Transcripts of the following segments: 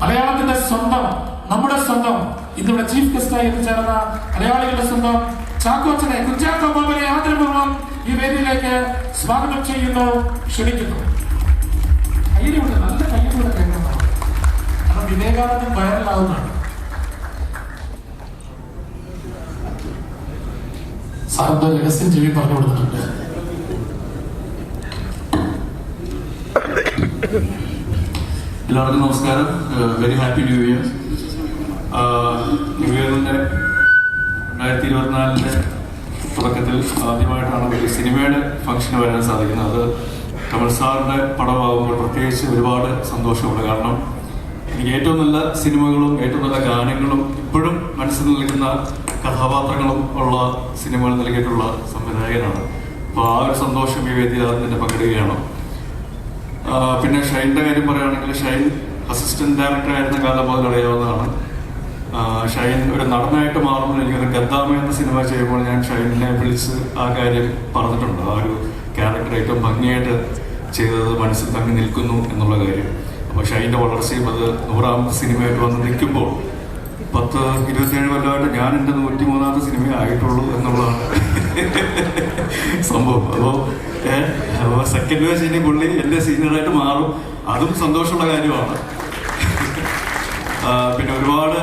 മലയാളത്തിന്റെ സ്വന്തം നമ്മുടെ സ്വന്തം. ഇന്നിവിടെ ചീഫ് ഗസ്റ്റായി എത്തിച്ചേർന്ന മലയാളികളുടെ സ്വന്തം ചാക്കോച്ചനെ കുഞ്ചാക്കോ ആദരപൂർവം ഈ വേദിയിലേക്ക് സ്വാഗതം ചെയ്യുന്നു ക്ഷണിക്കുന്നു. കയ്യിലൂടെ നല്ല കയ്യിലൂടെ കാരണം വിവേകാനന്ദൻ വൈറലാവുന്നതാണ്. സാറിന്റെ രഹസ്യം ചെവി പറഞ്ഞു കൊടുത്തിട്ടുണ്ട്. എല്ലാവർക്കും നമസ്കാരം. Very happy new year new ഇയറിന്റെ രണ്ടായിരത്തി ഇരുപത്തിനാലിന്റെ തുടക്കത്തിൽ ആദ്യമായിട്ടാണ് ഒരു സിനിമയുടെ ഫംഗ്ഷന് വരാൻ സാധിക്കുന്നത്. അത് കമൽ സാറിന്റെ പടമാകുമ്പോൾ പ്രത്യേകിച്ച് ഒരുപാട് സന്തോഷമുണ്ട്. കാരണം എനിക്ക് ഏറ്റവും നല്ല സിനിമകളും ഏറ്റവും നല്ല ഗാനങ്ങളും ഇപ്പോഴും മനസ്സിൽ നിൽക്കുന്ന കഥാപാത്രങ്ങളും ഉള്ള സിനിമകൾ നൽകിയിട്ടുള്ള സംവിധായകനാണ്. അപ്പോൾ ആ ഒരു സന്തോഷം ഈ വേദിയിൽ അതിന്റെ പങ്കിടുകയാണ്. പിന്നെ ഷൈന്റെ കാര്യം പറയുകയാണെങ്കിൽ ഷൈൻ അസിസ്റ്റന്റ് ഡയറക്ടർ ആയിരുന്ന കാലം മുതൽ അറിയാവുന്നതാണ്. ഷൈൻ ഒരു നടനായിട്ട് മാറുമ്പോൾ എനിക്കൊരു ഗദ്ദാമ എന്ന സിനിമ ചെയ്യുമ്പോൾ ഞാൻ ഷൈനിനെ വിളിച്ച് ആ കാര്യം പറഞ്ഞിട്ടുണ്ട്. ആ ഒരു ക്യാരക്ടർ ഏറ്റവും ഭംഗിയായിട്ട് ചെയ്തത് മനസ്സിൽ തങ്ങി നിൽക്കുന്നു എന്നുള്ള കാര്യം. അപ്പോൾ ഷൈന്റെ വളർച്ചയും അത് നൂറാമത്തെ സിനിമയായിട്ട് വന്ന് നിൽക്കുമ്പോൾ പത്ത് ഇരുപത്തിയേഴ് കൊല്ലമായിട്ട് ഞാൻ എന്റെ നൂറ്റി മൂന്നാമത്തെ സിനിമ ആയിട്ടുള്ളൂ എന്നുള്ളതാണ്. സംഭവം. അപ്പോൾ അപ്പോൾ സെക്കൻഡ് വേഴ്സ് ഇനി പുള്ളി എന്റെ സീനിയറായിട്ട് മാറും. അതും സന്തോഷമുള്ള കാര്യമാണ്. പിന്നെ ഒരുപാട്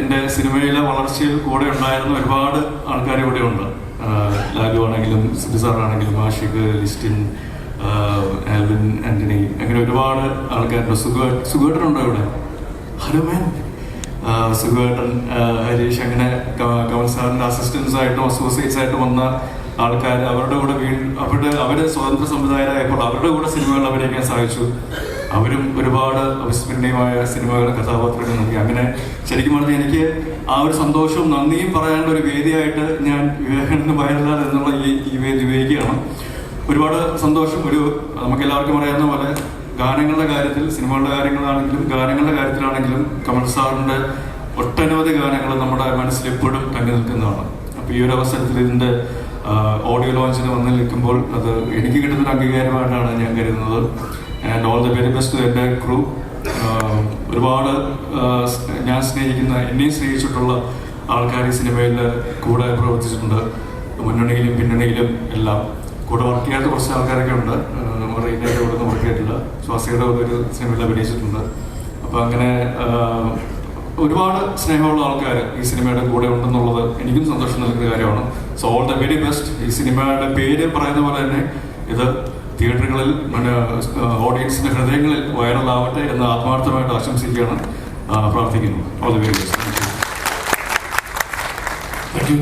എന്റെ സിനിമയിലെ വളർച്ചയിൽ കൂടെ ഉണ്ടായിരുന്ന ഒരുപാട് ആൾക്കാർ ഇവിടെ ഉണ്ട്. ലാലു ആണെങ്കിലും സിദ്ധു സാറാണെങ്കിലും ആഷിഖ് ലിസ്റ്റിൻ ആൽവിൻ ആന്റണി അങ്ങനെ ഒരുപാട് ആൾക്കാരുണ്ട്. സുഖ സുഖേട്ടനുണ്ടോ ഇവിടെ ഹലോ മാൻ സുഖേട്ടൻ ഹരീഷ് അങ്ങനെ കമൽ അസിസ്റ്റൻസ് ആയിട്ടും അസോസിയേറ്റ്സ് ആയിട്ടും വന്ന ആൾക്കാർ അവരുടെ കൂടെ വീ അവരുടെ അവർ സ്വതന്ത്ര സംവിധായകരായപ്പോൾ അവരുടെ കൂടെ സിനിമകൾ അഭിനയിക്കാൻ സാധിച്ചു അവരും ഒരുപാട് അവിസ്മരണീയമായ സിനിമകൾ കഥാപാത്രങ്ങൾ നൽകി. അങ്ങനെ ശരിക്കും പറഞ്ഞാൽ എനിക്ക് ആ ഒരു സന്തോഷവും നന്ദിയും പറയാനുള്ള ഒരു വേദിയായിട്ട് ഞാൻ വിവേകാനന്ദ വയലാർ എന്നുള്ള ഈ ഈ വേദി ഉപയോഗിക്കുകയാണ്. ഒരുപാട് സന്തോഷം. ഒരു നമുക്ക് എല്ലാവർക്കും അറിയാവുന്ന പോലെ ഗാനങ്ങളുടെ കാര്യത്തിൽ സിനിമകളുടെ കാര്യങ്ങളാണെങ്കിലും ഗാനങ്ങളുടെ കാര്യത്തിലാണെങ്കിലും കമൽ സാറിന്റെ ഒട്ടനവധി ഗാനങ്ങൾ നമ്മുടെ മനസ്സിൽ എപ്പോഴും തങ്ങി നിൽക്കുന്നതാണ്. അപ്പോൾ ഈ ഒരു അവസരത്തിൽ ഇതിന്റെ ഓഡിയോ ലോഞ്ചിന് വന്ന് നിൽക്കുമ്പോൾ അത് എനിക്ക് കിട്ടുന്നൊരു അംഗീകാരമായിട്ടാണ് ഞാൻ കരുതുന്നത്. And all the very best എന്റെ ക്രൂ ഒരുപാട് ഞാൻ സ്നേഹിക്കുന്ന എന്നെയും സ്നേഹിച്ചിട്ടുള്ള ആൾക്കാർ ഈ സിനിമയിൽ കൂടെ പ്രവർത്തിച്ചിട്ടുണ്ട്. മുന്നണിയിലും പിന്നണിയിലും എല്ലാം. കൂടെ വർക്ക് ചെയ്യാത്ത കുറച്ച് ആൾക്കാരൊക്കെ ഉണ്ട്. റീനയുടെ കൂടെ ഒന്നും വർക്ക് ചെയ്തിട്ടില്ല ശ്വാസിയുടെ ഒരു സിനിമയിൽ അഭിനയിച്ചിട്ടുണ്ട്. അപ്പോൾ അങ്ങനെ ഒരുപാട് സ്നേഹമുള്ള ആൾക്കാർ ഈ സിനിമയുടെ കൂടെ ഉണ്ടെന്നുള്ളത് എനിക്കും സന്തോഷം നൽകുന്ന കാര്യമാണ്. So all the very best ഈ സിനിമയുടെ പേര് പറയുന്ന പോലെ തന്നെ ഇത് തിയേറ്ററുകളിൽ ഓഡിയൻസിന്റെ ഹൃദയങ്ങളിൽ വൈറലാവട്ടെ എന്ന് ആത്മാർത്ഥമായിട്ട് ആശംസിക്കുകയാണ്. പ്രാർത്ഥിക്കുന്നത് പ്രാർത്ഥിക്കുന്നു. All the very best thank you